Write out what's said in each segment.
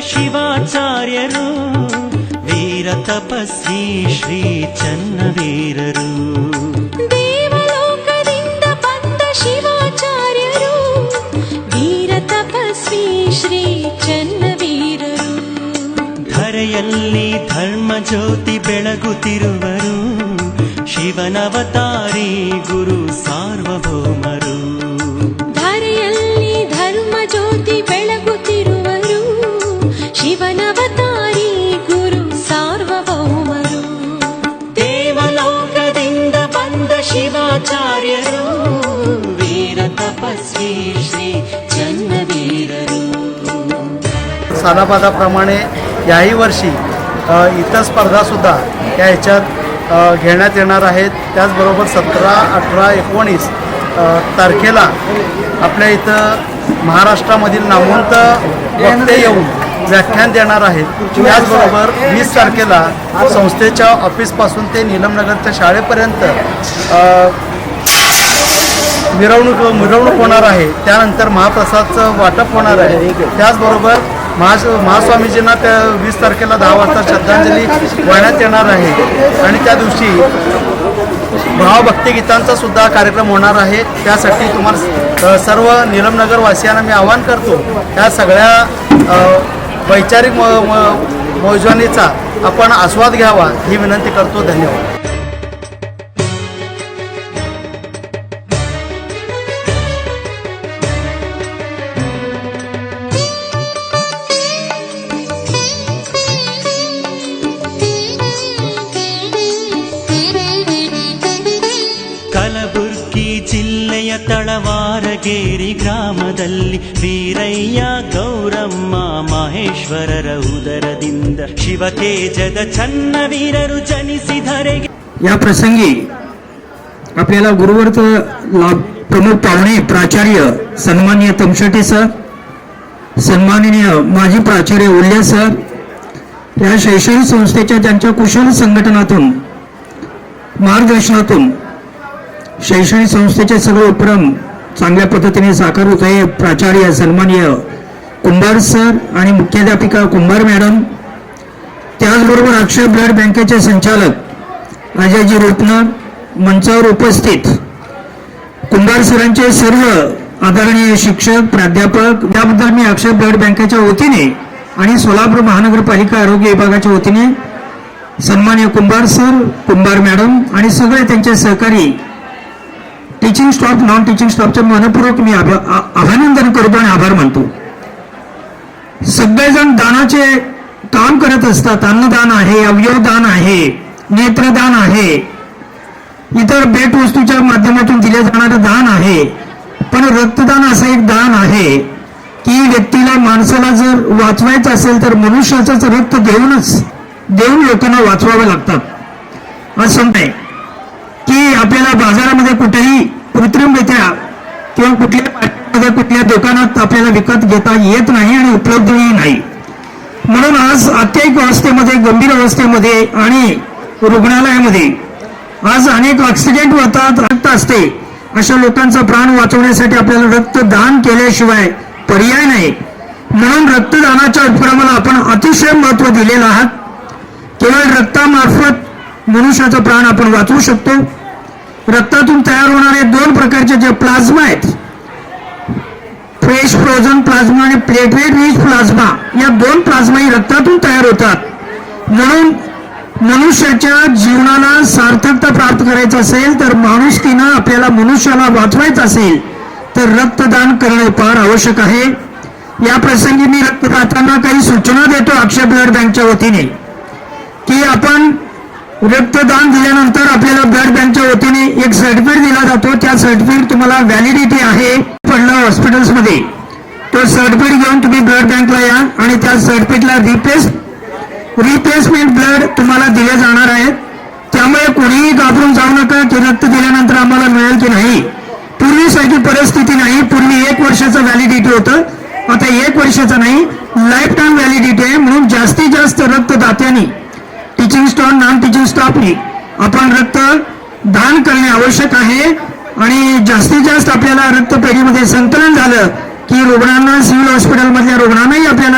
ಶಿವಾಚಾರ್ಯರು ವೀರ ತಪಸ್ವಿ ಶ್ರೀ ಚನ್ನವೀರರು. ದೇವಲೋಕದಿಂದ ಬಂದ ಶಿವಾಚಾರ್ಯರು ವೀರ ತಪಸ್ವಿ ಶ್ರೀ ಚನ್ನವೀರರು. ಧರೆಯಲ್ಲಿ ಧರ್ಮ ಜ್ಯೋತಿ ಬೆಳಗುತ್ತಿರುವರು ಶಿವನವತಾರಿ ಗುರು ಸಾರ್ವಭೌಮರು. सालाबादाप्रमाणे याही वर्षी इतर स्पर्धासुद्धा या ह्याच्यात घेण्यात येणार आहेत. त्याचबरोबर सतरा अठरा एकोणीस तारखेला आपल्या इथं महाराष्ट्रामधील नामवंत वक्ते येऊन व्याख्यान देणार आहेत. त्याचबरोबर वीस तारखेला संस्थेच्या ऑफिसपासून ते नीलमनगरच्या शाळेपर्यंत मिरवणूक मिरवणूक होणार आहे. त्यानंतर महाप्रसादचं वाटप होणार आहे. त्याचबरोबर महास महास्वामीजींना त्या वीस तारखेला दहा वाजता श्रद्धांजली वाहण्यात येणार आहे. आणि त्या दिवशी भावभक्तिगीतांचा सुद्धा कार्यक्रम होणार आहे. त्यासाठी तुम्हाला सर्व निलमनगरवासियांना मी आवाहन करतो त्या सगळ्या वैचारिक म म- मौजवानीचा आपण आस्वाद घ्यावा ही विनंती करतो. धन्यवाद. ಗೌರಮ್ಮ ಮಹೇಶ್ವರರ ಉದರದಿಂದ ಶಿವತೇಜದ ಚನ್ನವೀರರು ಜನಿಸಿದರೆಗೆ या प्रसंगी आपल्याला गुरुवर्त लाभ प्रमुख पाहुणे प्राचार्य सन्माननीय तमशेटे सर सन्माननीय माजी प्राचार्य उल्ले सर या शैक्षणिक संस्थेच्या त्यांच्या कुशल संघटनातून मार्गदर्शनातून शैक्षणिक संस्थेचे सर्व उपक्रम चांगल्या पद्धतीने साकार होत आहे प्राचार्य सन्माननीय कुंभार सर आणि मुख्याध्यापिका कुंभार मॅडम त्याचबरोबर अक्षय ब्लड बँकेचे संचालक अजयजी रोपनर मंचावर उपस्थित कुंभार सरांचे सर्व आदरणीय शिक्षक प्राध्यापक त्याबद्दल मी अक्षय ब्लड बँकेच्या वतीने आणि सोलापूर महानगरपालिका आरोग्य विभागाच्या वतीने सन्मान्य कुंभार सर कुंभार मॅडम आणि सगळे त्यांचे सहकारी टीचिंग स्टाफ नॉन टीचिंग स्टाफचे मनपूर्वक मी अभिनंदन करतो आणि आभार मानतो. सगळेजण दानाचे काम करत असतात. अन्नदान आहे अवयवदान आहे नेत्रदान आहे. इतर भेटवस्तूच्या माध्यमातून दिले जाणारं दान आहे. पण रक्तदान असं एक दान आहे की व्यक्तीला माणसाला जर वाचवायचं असेल तर मनुष्याचंच रक्त देऊनच देऊन लोकांना वाचवावं लागतात असं नाही की आपल्याला बाजारामध्ये कुठेही कृत्रिमरित्या किंवा कुठल्या मार्केटमध्ये कुठल्या दुकानात आपल्याला विकत घेता येत नाही आणि उपलब्धही नाही. म्हणून आज अत्यायिक अवस्थेमध्ये गंभीर अवस्थेमध्ये आणि रुग्णालयामध्ये आज अनेक ऑक्सिडेंट होतात रक्त असते. अशा लोकांचा प्राण वाचवण्यासाठी आपल्याला रक्तदान केल्याशिवाय पर्याय नाही. म्हणून रक्तदानाच्या उपक्रमाला आपण अतिशय महत्त्व दिलेलं आहात. केवळ रक्तामार्फत मनुष्याचा प्राण आपण वाचवू शकतो. रक्तातून तयार होणारे दोन प्रकारचे जे प्लाझ्मा आहेत फ्रेश फ्रोझन प्लाझ्मा आणि प्लेटलेट रिच प्लाझ्मा या दोन प्लाझ्माही रक्तातून तयार होतात. म्हणून मनुष्याच्या जीवनाला सार्थकता प्राप्त करायचं असेल तर माणुसकीनं आपल्याला मनुष्याला वाचवायचं असेल तर रक्तदान करणे फार आवश्यक आहे. या प्रसंगी मी रक्तदात्यांना काही सूचना देतो अक्षय ब्लड बँकच्या वतीने. की आपण रक्तदान दिल्यानंतर आपल्याला ब्लड बँकच्या वतीने एक सर्टिफिकेट दिला जातो. त्या सर्टिफिकेट तुम्हाला व्हॅलिडिटी आहे. पडलं हॉस्पिटल्समध्ये. तो सर्टिफिकेट घेऊन तुम्ही ब्लड बँकला या आणि त्या सर्टिफिकेटला रिप्लेस रिप्लेसमेंट ब्लड तुम्हाला दिले जाणार आहेत. त्यामुळे कोणीही घाबरून जाऊ नका की रक्त दिल्यानंतर आम्हाला मिळेल की नाही. पूर्वीसारखी परिस्थिती नाही. पूर्वी एक वर्षाचं व्हॅलिडिटी होतं. आता एक वर्षाचं नाही. लाईफ टाईम व्हॅलिडिटी आहे. म्हणून जास्तीत जास्त रक्तदात्यांनी टीचिंग स्टाफ नॉन टीचिंग स्टॉफनी आपण रक्त दान करणे आवश्यक आहे. आणि जास्तीत जास्त आपल्याला रक्तपेढीमध्ये संकलन झालं की रुग्णांना सिव्हिल हॉस्पिटलमधल्या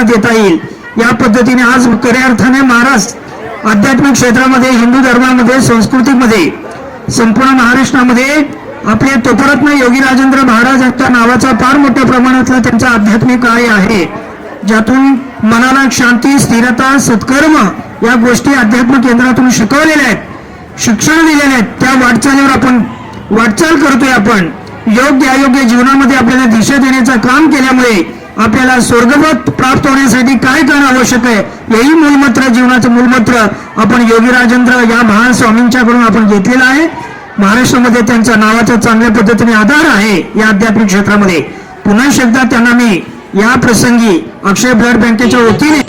देता येईल. या पद्धतीने आज खऱ्या अर्थाने महाराज आध्यात्मिक क्षेत्रामध्ये हिंदू धर्मामध्ये संस्कृतीमध्ये संपूर्ण महाराष्ट्रामध्ये आपले तोपरत्न योगी राजेंद्र महाराज यांच्या नावाचा फार मोठ्या प्रमाणातला त्यांचा आध्यात्मिक कार्य आहे. ज्यातून मनाला शांती स्थिरता सत्कर्म या गोष्टी अध्यात्म केंद्रातून शिकवलेल्या आहेत शिक्षण दिलेले आहेत. त्या वाटचालीवर आपण वाटचाल करतोय आपण. योग्य अयोग्य जीवनामध्ये आपल्याला दिशा देण्याचं काम केल्यामुळे आपल्याला स्वर्गपद प्राप्त होण्यासाठी काय करणं आवश्यक आहे याही मूलमंत्र जीवनाचं मूलमंत्र आपण योगी राजेंद्र या महान स्वामींच्याकडून आपण घेतलेलं आहे. महाराष्ट्रामध्ये त्यांच्या नावाचा चांगल्या पद्धतीने आधार आहे या आध्यात्मिक क्षेत्रामध्ये. पुन्हा एकदा त्यांना मी या प्रसंगी अक्षय ब्लड बँकेच्या वतीने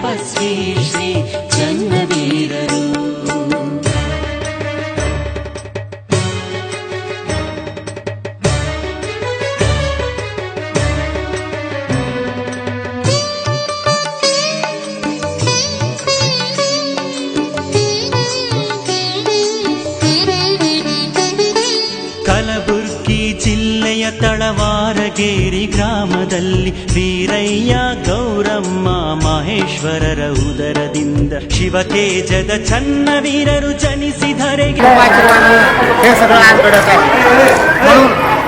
ಶಿವತೇಜದ ಚನ್ನ ವೀರರು ಜನಿಸಿದರೆಗೆ आशीर्वाद हे सगळं आज घडत आहे म्हणून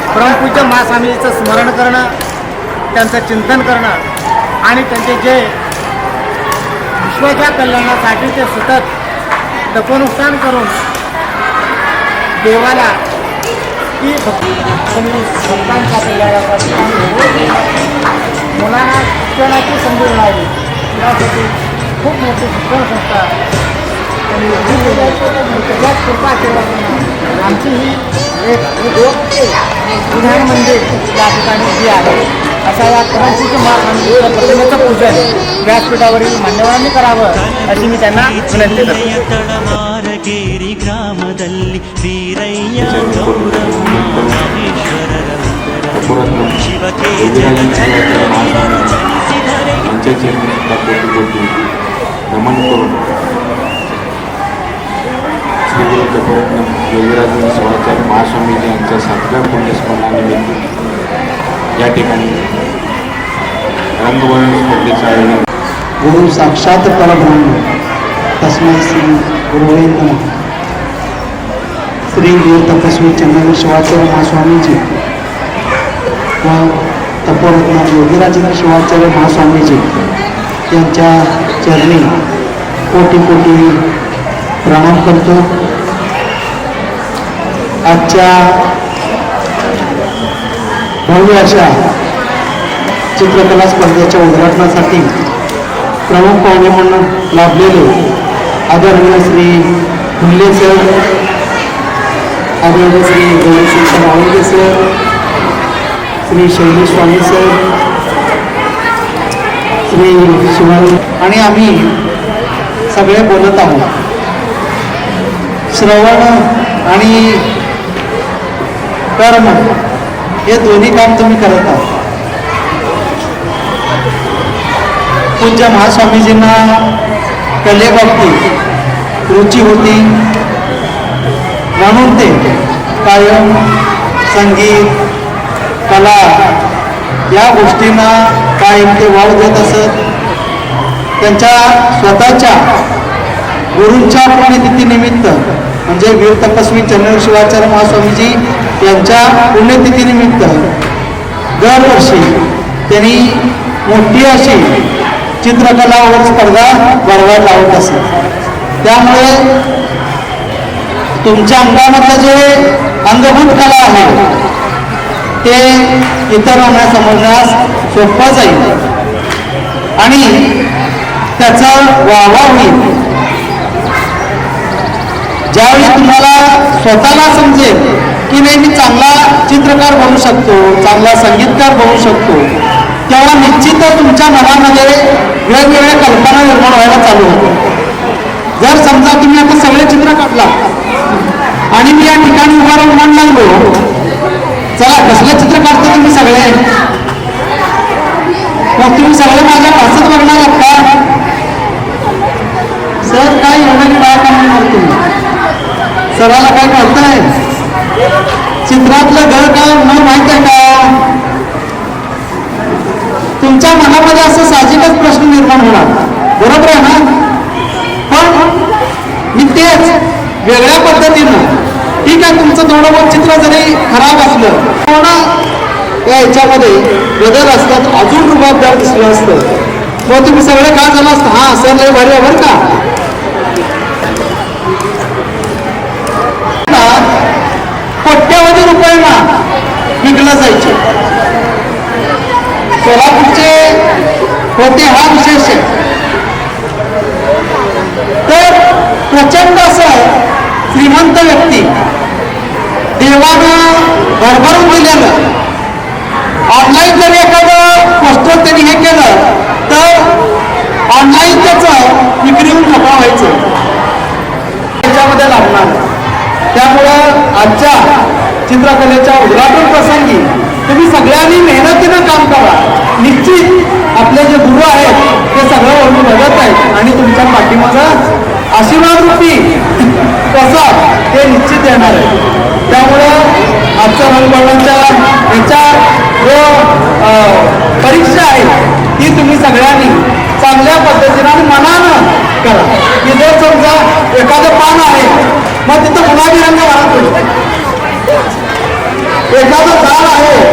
परमपूज्य महास्वामीचं स्मरण करणं त्यांचं चिंतन करणं आणि त्यांचे जे विश्वाच्या कल्याणासाठी ते सतत तपोनुष्ठान करून देवाला की भक्ती त्यांनी भक्तांच्या कल्याणासाठी आणि मुलांना शिक्षणाची संधी मिळावी यासाठी खूप मोठी शिक्षण संस्था त्यांनी उभी केली आणि त्याच्याच कृपा केल्यामुळे आमची ही एक विधान मंदिर या ठिकाणी जी आहे अशा या परमपूज्य महाराजांच्या प्रतिमेचं पूजन व्यासपीठावरील मान्यवरांनी करावं अशी मी त्यांना विनंती करतो ಜಿಲ್ಲೆಯ ತಳವಾರಗೇರಿ ಗ್ರಾಮದಲ್ಲಿ ವೀರಯ್ಯ ಗೌರಮ್ಮ ಮಹೇಶ್ವರರ ಉದರದಿಂದ नमन करून श्री गुरु तपोरत्न योगीराजेंद्र शिवाचार्य महास्वामीजी यांच्या सातव्या पुण्यस्मरणानिमित्त या ठिकाणी रंगवळण स्पर्धेचं आयोजन गुरु साक्षात परब्रह्म तस्मै श्री गुरुवे नमः। श्री गुरु तपस्वी चंद्रवीर शिवाचार्य महास्वामीजी व तपोरत्न योगीराजेंद्र शिवाचार्य महास्वामीजी यांच्या चरणी कोटी कोटी प्रणाम करतो. आजच्या भव्य अशा चित्रकला स्पर्धेच्या उद्घाटनासाठी प्रमुख पाहुणे म्हणून लाभलेले आदरणीय श्री फुल्ले सर आदरणीय श्री गौरीशंकर सर श्री शैली स्वामी सर श्री शिवाय आणि आम्ही सगळे बोलत आहोत. श्रवण आणि कर्म हे दोन्ही काम तुम्ही करत आहात. पूज्य महास्वामीजींना कलेबाबतीत रुची होती. म्हणून ते कायम संगीत कला या गोष्टींना कायम ते वाव देत असत. त्यांच्या स्वतःच्या गुरूंच्या पुण्यतिथीनिमित्त म्हणजे वीर तपस्वी चंद्र शिवाचार्य महास्वामीजी यांच्या पुण्यतिथीनिमित्त दरवर्षी त्यांनी मोठी अशी चित्रकलावर स्पर्धा भरवायला लावत असत. त्यामुळे तुमच्या अंगामधलं जे अंगभूत कला आहे ते इतरांना समजण्यास सोपा जाईल. आणि त्याचा वावा होईल. ज्यावेळी तुम्हाला स्वतःला समजेल की नाही मी चांगला चित्रकार बनू शकतो चांगला संगीतकार बनू शकतो तेव्हा निश्चितच तुमच्या मनामध्ये वेगवेगळ्या कल्पना निर्माण व्हायला चालू होतो जर समजा तुम्ही आता सगळे चित्र काढला आणि मी या ठिकाणी उभा राहून मन लागलो चला कसलं चित्र काढतो तुम्ही सगळे? मग तुम्ही सगळे माझ्या पासच बघणार आहात का? सर काय एवढं काय काम तुम्ही सराला काय कळतंय? चित्रातलं घर काय न माहीत आहे का? तुमच्या मनामध्ये असं साहजिकच प्रश्न निर्माण होणार. बरोबर आहे ना? पण मी तेच वेगळ्या पद्धतीनं ठीक आहे तुमचं थोडं बहुत चित्र जरी खराब असलं थोडं या ह्याच्यामध्ये बदल असतात अजून रुबाबदार दिसलं असतं. मग तुम्ही सगळं काय झालं असतं. हा सर लय भारी आहे बरं का? कोट्यवधी रुपयांना विकलं जायचे. सोलापूरचे होते हा विशेष आहे. तर प्रचंड असं श्रीमंत व्यक्ती. देवानं भरभरून दिलेलं ऑनलाईन जर एखादं पोस्टर त्यांनी हे केलं तर ऑनलाईन त्याचं विक्रीहून नफा व्हायचं. त्याच्यामध्ये लागणार. त्यामुळं आजच्या चित्रकलेच्या उद्घाटन प्रसंगी तुम्ही सगळ्यांनी मेहनतीनं काम करा. निश्चित आपले जे गुरु आहेत ते सगळं वरून बघत आहेत आणि तुमच्या पाठीमागा आशीर्वाद रूपी कसं ते निश्चित येणार आहे त्यामुळं आजच्या रंगवर्णाच्या विचार व परीक्षा आहे ती तुम्ही सगळ्यांनी चांगल्या पद्धतीनं आणि मनानं करा. की जर समजा एखादं पान आहे मग तिथं गुलाबी रंग मारतो एखादं झाड आहे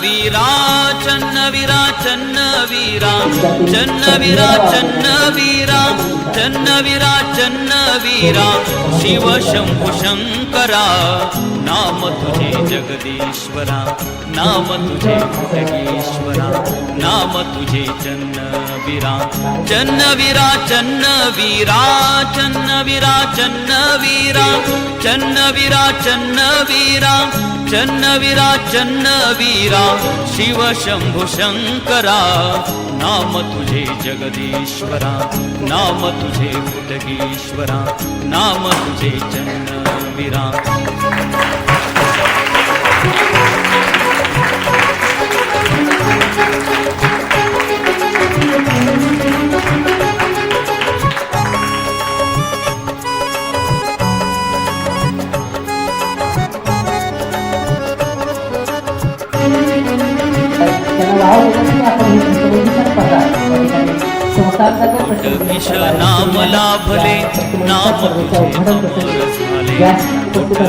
वीरा चन्न वीरा चन्न वीरा चन्न वीरा चन्न वीरा चन्न वीरा चन्न वीरा शिव शंभु शंकरा नाम तुझे जगदीश्वरा नाम तुझे कुटगेश्वरा नाम तुझे चन्न वीरा चन्न वीरा चन्न वीरा चन्न वीरा चन्न वीरा चन्न वीरा चन्न वीरा चन्न वीरा शिव शंभु शंकरा नाम तुझे जगदीश्वरा नाम तुझे कुटगीश्वरा नाम तुझे चन्न विष नाम लाभले नाम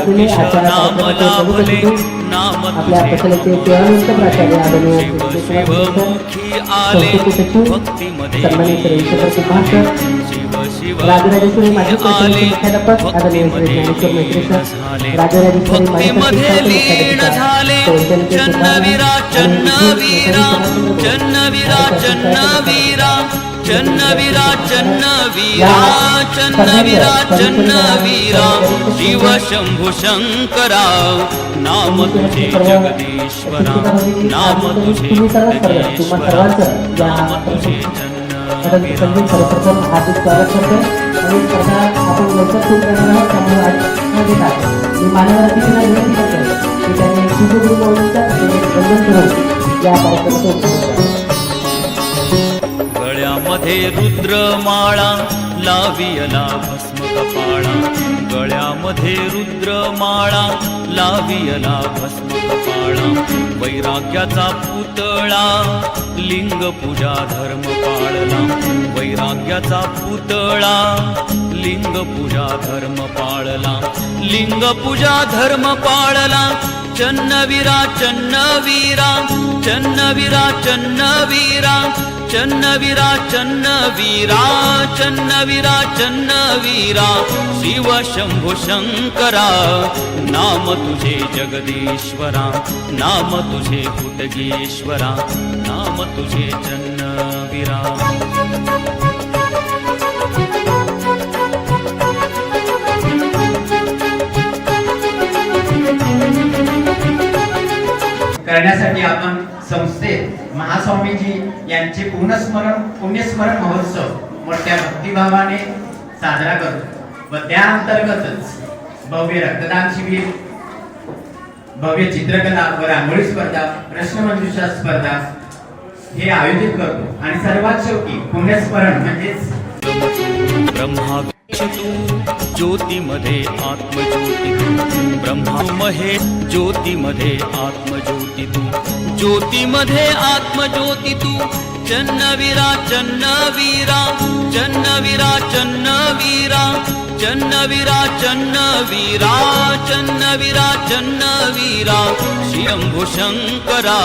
विष नाम लाभले नाम शिवमुखी आले भक्तीमध्ये शिव शिव आले भक्तीमध्ये भक्तीमध्ये लीन झाले चन्न वीरा चन्न वीरा चन्नवीरा चन्नवीरा चन्नवीरा चन्नवीरा शिव शंभू शंकरा नाम तुझे जगदीश्वरा नाम तुझे जगदीश्वरा नाम तुझे सर्वप्रथम हार्दिक स्वागत करतो. आणि स्पर्धा आपण लवकर सुरू करणार आहोत त्यामुळे आज न घेता मी मान्यवर अतिथींना विनंती करतो की त्यांनी शिवगुरु मौलींचा वंदन करून या कार्यक्रमाचं उद्घाटन करावं. गळ्यामध्ये रुद्रमाळा लावियला भस्म कपाळा गळ्यामध्ये रुद्रमाळा लावियला भस्म कपाळा वैराग्याचा पुतळा लिंग पूजा धर्म पाळला. वैराग्याचा पुतळा लिंग पूजा धर्म पाळला. लिंग पूजा धर्म पाळला. चन्नवीरा चन्नवीरा चन्नवीरा चन्नवीरा. चन्नवीरा चन्नवीरा चन्नवीरा चन्नवीरा शिव शंभु शंकरा नाम तुझे जगदीश्वरा नाम तुझे कुटगेश्वरा नाम तुझे चन्नवीरा करण्यासाठी आपण संस्थेत महास्वामीजी यांचे पुनस्मरण पुण्यस्मरण महोत्सव मोठ्या भक्तिभावाने साजरा करतो. व त्या अंतर्गतच भव्य रक्तदान शिबिर भव्य चित्रकला व रांगोळी स्पर्धा प्रश्नमंजुषा स्पर्धा हे आयोजित करतो. आणि सर्वात शेवटी पुण्यस्मरण म्हणजेच तू ज्योतीमध्ये आत्मज्योती. ब्रह्मा महे ज्योतीमध्ये ज्योती तू. ज्योतीमध्ये आत्मज्योती तू. चन्नवीरा चन्नवीरा चन्नवीरा चन्नवीरा चन्नवीरा चन्नवीरा चन्नवीरा चन्नवीरा. शियंभो शंकरा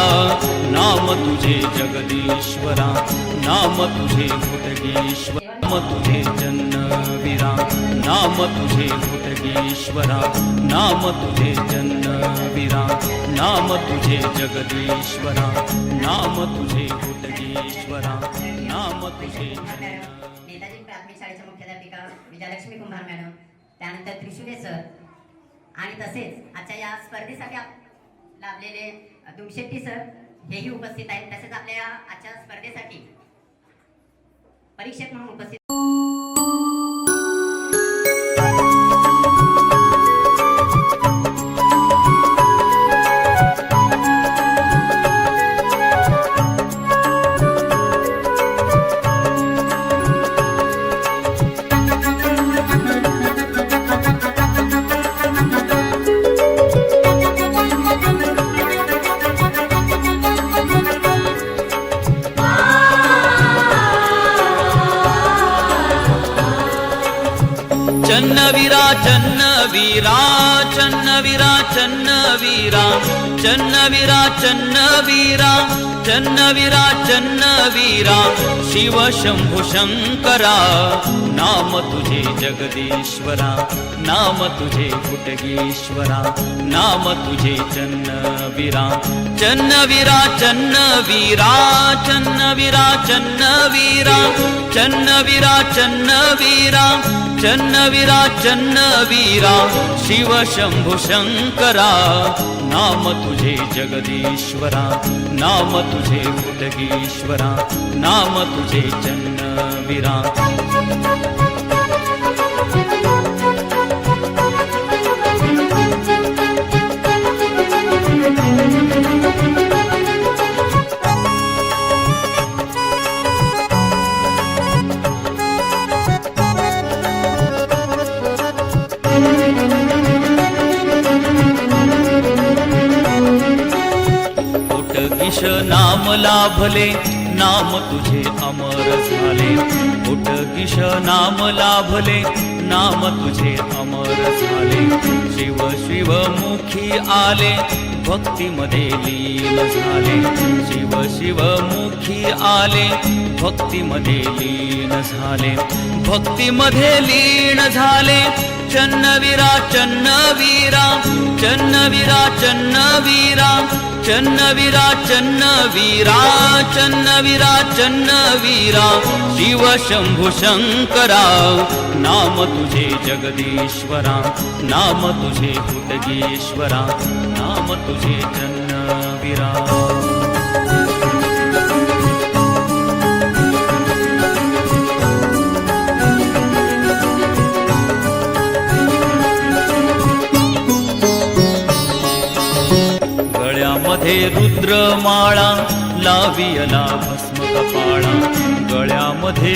नाम तुझे जगदीश्वरा नाम तुझे भुटगेश्वर नाम तुझे चन्नवीरा नाम तुझे भुटगेश्वरा नाम तुझे चन्न नाम तुझे जगदीश्वरा नाम तुझे भुटगेश्वरा नाम तुझे नेताजी प्राथमिक शाळेच्या मुख्याध्यापिका विजयलक्ष्मी कुंभार मॅडम त्यानंतर त्रिशुले सर आणि तसेच आजच्या या स्पर्धेसाठी लाभलेले दुमशेट्टी सर हेही उपस्थित आहेत. तसेच आपल्या आजच्या स्पर्धेसाठी परीक्षक म्हणून उपस्थित चन्नवीरा चन्नवीरा चन्नवीरा वीरा चन्नवीरा वीरा चन्नवीरा शिव शंभु शंकरा नाम तुझे जगदीश्वरा नाम तुझे कुटगीश्वरा नाम तुझे चन्न वीरा चन्नवीरा चन्नवीरा चन्नवीरा वीरा चन्नवीरा चन्नवीरा वीरा शिव शंभु शंकरा नाम तुझे जगदीश्वरा नाम तुझे उदगीश्वरा नाम तुझे चन्न पोटगिश नाम लाभले नाम तुझे अमर झाले. पोटगिश नाम लाभले नाम तुझे अमर झाले. शिव शिव मुखी आले भक्तीमध्ये लीन झाले. शिव शिव मुखी आले भक्तीमध्ये लीन झाले. भक्तीमध्ये लीन झाले चन्नवीरा चन्नवीरा चन्नवीरा चन्नवीरा. चन्नवीरा चन्नवीरा चन्नवीरा चन्नवीरा चन्न वीरा चन्न वीरा शिव शंभू शंकरा नाम तुझे जगदीश्वरा नाम तुझे कुटगेश्वरा नाम तुझे चन्नवीरा हे रुद्रमाळा लावियला भस्म कपाळा गळ्यामध्ये